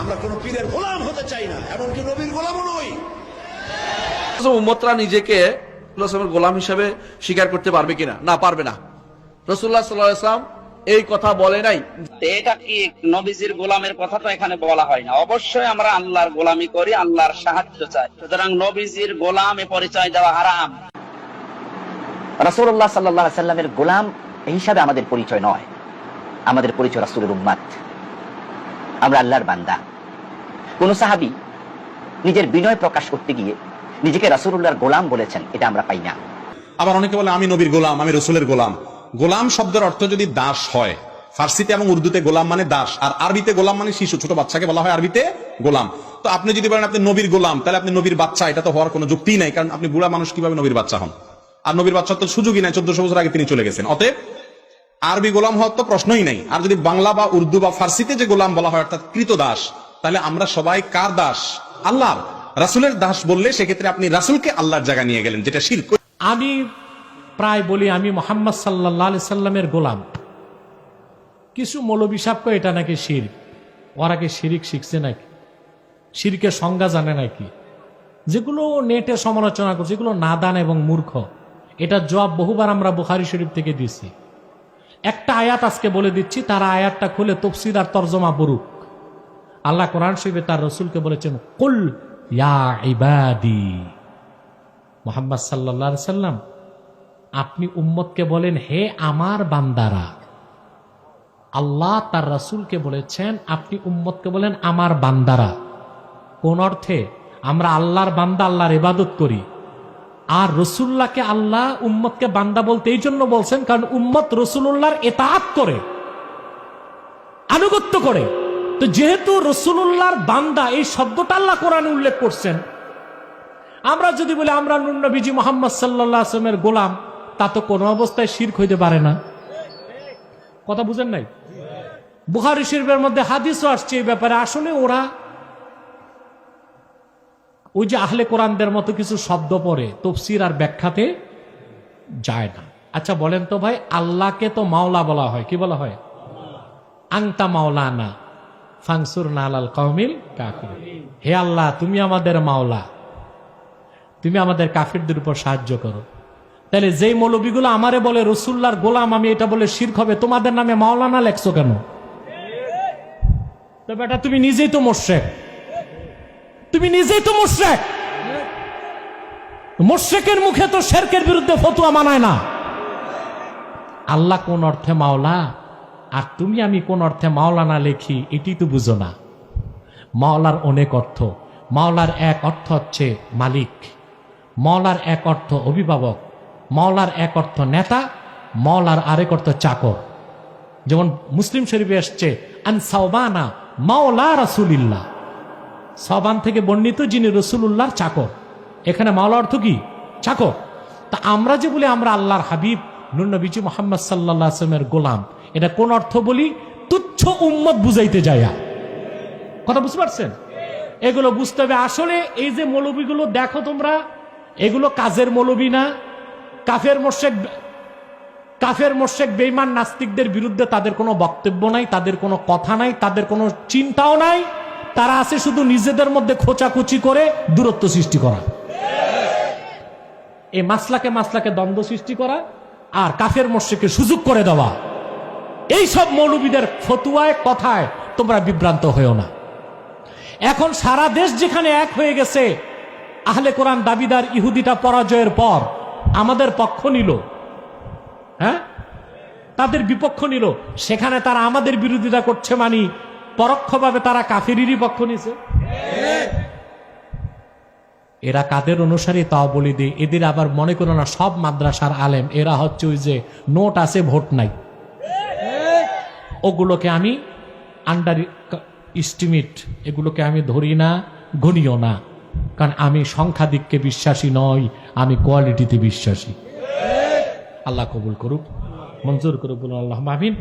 আমরা কোন পীরের গোলাম হতে চাই না এমনকি নবীর গোলামও নই। উম্মতরা নিজেকে রসুলের গোলাম হিসেবে স্বীকার করতে পারবে কিনা? না পারবে না। রসুল্লাহ সাল্লাহ ইসলাম এই কথা বলে নাই। এটা কি নবীজির গোলামের কথা তো এখানে বলা হয় না? অবশ্যই আমরা আল্লাহর গোলামি করি আল্লাহর সাহায্য চাই। সুতরাং নবীজির গোলামে পরিচয় দেওয়া হারাম। রাসূলুল্লাহ সাল্লাল্লাহু আলাইহি সাল্লামের গোলাম হিসাবে আমাদের পরিচয় নয়। আমাদের পরিচয় রাসূলের উম্মাত আমরা আল্লাহর বান্দা। কোন সাহাবী নিজের বিনয় প্রকাশ করতে গিয়ে নিজেকে রাসূলুল্লাহর গোলাম বলেছেন, এটা আমরা পাই না। আবার অনেকে বলে, আমি নবীর গোলাম, আমি রসুলের গোলাম। গোলাম শব্দের অর্থ যদি দাস হয়, ফার্সিতে এবং উর্দুতে গোলাম মানে দাস, আর আরবিতে গোলাম মানে শিশু, ছোট বাচ্চাকে বলা হয় আরবিতে গোলাম। তো আপনি যদি বলেন, আপনি নবীর গোলাম, তাহলে আপনি নবীর বাচ্চা, এটা তো হওয়ার কোনো যুক্তিই নাই, কারণ আপনি বুড়া মানুষ কীভাবে নবীর বাচ্চা হন? আর নবীর বাচ্চার তো সুযোগই নাই, চোদ্দশো বছর আগে তিনি চলে গেছেন। অতএব আরবি গোলাম হওয়ার তো প্রশ্নই নাই। আর যদি বাংলা বা উর্দু বা ফার্সিতে যে গোলাম বলা হয়, অর্থাৎ কৃত দাস, তাহলে আমরা সবাই কার দাস? আল্লাহর। রাসুলের দাস বললে সেক্ষেত্রে আপনি রাসুলকে আল্লাহর জায়গা নিয়ে গেলেন, যেটা শির আমি প্রায় বলি, আমি মোহাম্মদ সাল্লাহ আলি সাল্লামের গোলাম। কিছু মৌলবী এটা নাকি শির ওরা কি শিরিক শিখছে নাকি? শিরকের সংজ্ঞা জানে নাকি? যেগুলো নেটে সমালোচনা করছে এগুলো নাদান এবং মূর্খ এটা জবাব বহুবার আমরা বুখারি শরীফ থেকে দিছি একটা আয়াত আজকে বলে দিচ্ছি, তার আয়াতটা খুলে তফসির আর তর্জমা বরুক আল্লাহ কোরআন শরীফে তার রসুলকে বলেছেন, কুল ইয়া মোহাম্মদ সাল্লাহ সাল্লাম, আপনি উম্মতকে বলেন, হে আমার বান্দারা। আল্লাহ তার রাসূলকে বলেছেন, আপনি উম্মতকে বলেন, আমার বান্দারা। কোন অর্থে, আমরা আল্লাহর বান্দা, আল্লাহর ইবাদত করি। আর রসুল্লাহকে আল্লাহ উম্মতকে বান্দা বলতে এই জন্য বলছেন, কারণ উম্মত রসুল্লাহর এতাহাত করে, আনুগত্য করে। তো যেহেতু রসুল্লাহর বান্দা, এই শব্দটা আল্লাহ কোরআন উল্লেখ করছেন। আমরা যদি বলি, আমরা নুন্নবীজি মোহাম্মদ সাল্লাহ আসলামের গোলাম, তা তো কোনো অবস্থায় শির্ক হইতে পারে না। কথা বুঝেন নাই? বুহারি শরীফের মধ্যে হাদিসও আসছে এই ব্যাপারে। আসলে ওরা ওই যে আহলে কোরআনদের মতো কিছু শব্দ পড়ে, তফসির আর ব্যাখ্যাতে যায় না। আচ্ছা বলেন তো ভাই, আল্লাহকে তো মাওলা বলা হয়, কি বলা হয়? আংতা মাওলানা ফাংসুর নালাল কৌমিল কাফির। হে আল্লাহ, তুমি আমাদের মাওলা। তুমি আমাদের কাফিরদের উপর সাহায্য করো। তাহলে যেই মৌলবীগুলো আমারে বলে রসুল্লার গোলাম, আমি এটা বলে শির্ক হবে, তোমাদের নামে মাওলানা লেখছো কেন? তো বেটা, তুমি নিজেই তো মোর্শেক তুমি নিজেই তো মোর্শেক মোর্শেকের মুখে তো শেরকের বিরুদ্ধে ফতুয়া মানায় না। আল্লাহ কোন অর্থে মাওলা? আর তুমি আমি কোন অর্থে মাওলানা লেখি, এটি তো বুঝো না। মাওলার অনেক অর্থ। মাওলার এক অর্থ হচ্ছে মালিক। মাওলার এক অর্থ অভিভাবক। মাওলার এক অর্থ নেতা। মৌলার আরেক অর্থ চাকর। যেমন মুসলিম শরীফে এসছে আন সাওবানা মাওলা রাসুলিল্লাহ। সবান থেকে বর্ণিত যিনি রসুল্লাহর চাকর। এখানে মাওলা অর্থ কি? চাকর। তা আমরা যে বলি, আমরা আল্লাহর হাবিব নুন্নবীজি মোহাম্মদ সাল্লাহ আসলামের গোলাম। এটা কোন অর্থ বলি? তুচ্ছ উম্মত বুঝাইতে যায়া কথা বুঝতে পারছেন? এগুলো বুঝতে হবে। আসলে এই যে মৌলবীগুলো দেখো তোমরা, এগুলো কাজের মৌলবী না। কাফের মোর্শেক কাফের মোর্শেক বেইমান নাস্তিকদের বিরুদ্ধে তাদের কোনো বক্তব্য নাই, তাদের কোনো কথা নাই, তাদের কোনো চিন্তাও নাই। তারা আছে শুধু নিজেদের মধ্যে খোঁচাখুচি করে দূরত্ব সৃষ্টি করা। এই মাসলাকে মাসলাকে দ্বন্দ্ব সৃষ্টি করা আর কাফের মোর্শেকে সুযোগ করে দেওয়া। এই সব মৌলবীদের ফতুয়ায়, কথায় তোমরা বিভ্রান্ত হয়েও না। এখন সারা দেশ যেখানে এক হয়ে গেছে, আহলে কোরআন দাবিদার ইহুদিটা পরাজয়ের পর আমাদের পক্ষ নিল। হ্যাঁ? তাদের বিপক্ষ নিল। সেখানে তারা আমাদের বিরোধিতা করছে মানি পরোক্ষভাবে তারা কাফেরিরই পক্ষ নিছে এরা কাদের অনুসারী তাও বলি দিই এদের আবার মনে করো না, সব মাদ্রাসার আলেম। এরা হচ্ছে ওই যে নোট আছে, ভোট নাই। ওগুলোকে আমি আন্ডার ইস্টিমেট এগুলোকে আমি ধরি না, গণিও না। কারণ আমি সংখ্যাদিককে বিশ্বাসী নই, আমি কোয়ালিটিতে বিশ্বাসী। আল্লাহ কবুল করুক, মঞ্জুর করুক, বলুন আল্লাহ মাহিন